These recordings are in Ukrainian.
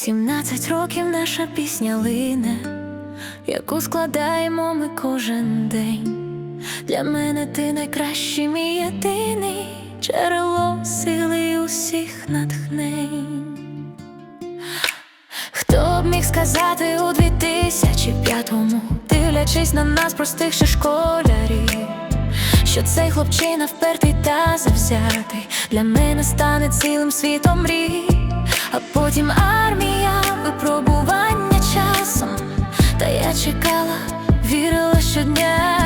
Сімнадцять років наша пісня лине, яку складаємо ми кожен день. Для мене ти найкращий мій єдиний джерело сили усіх натхнень. Хто б міг сказати у 2005-му, дивлячись на нас, простих ще школярів, що цей хлопчина впертий та завзятий. Для мене стане цілим світом мрій, а потім армія, випробування часом. Та я чекала, вірила щодня,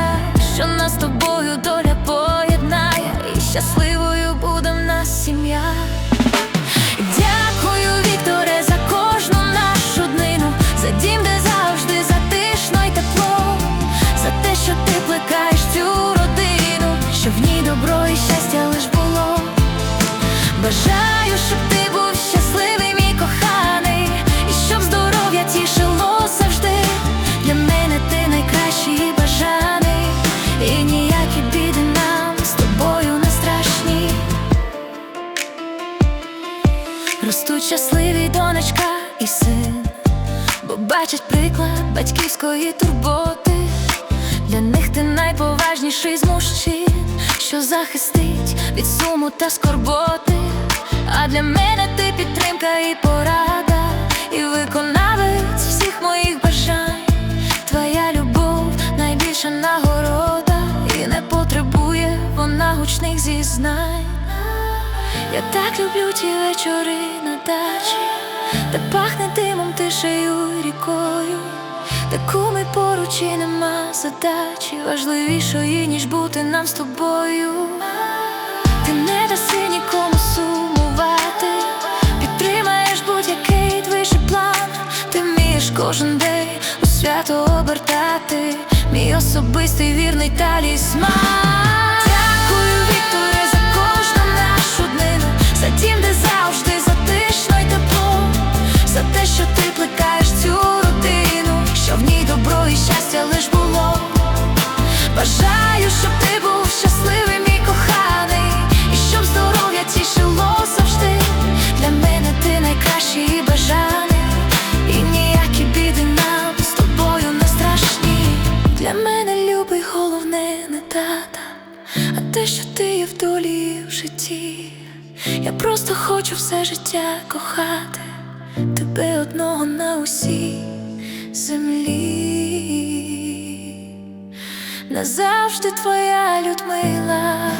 що нас тобою доля поєднає, і щасливою Бажаю, щоб ти був щасливий, мій коханий, і щоб здоров'я тішило завжди. Для мене ти найкращий бажаний, і ніякі біди нам з тобою не страшні. Ростуть щасливі донечка і син, бо бачать приклад батьківської турботи. Для них ти найповажніший з мужчин, що захистить від суму та скорботи. А для мене ти підтримка і порада, і виконавець всіх моїх бажань. Твоя любов найбільша нагорода, і не потребує вона гучних зізнань. Я так люблю ті вечори на дачі, де пахне димом, тишею рікою, де куми поруч і нема задачі важливішої, ніж бути нам з тобою. Кожен день у свято обертати, мій особистий вірний талісман. Що ти є в долі в житті. Я просто хочу все життя кохати, тебе одного на усій землі. Назавжди твоя Людмила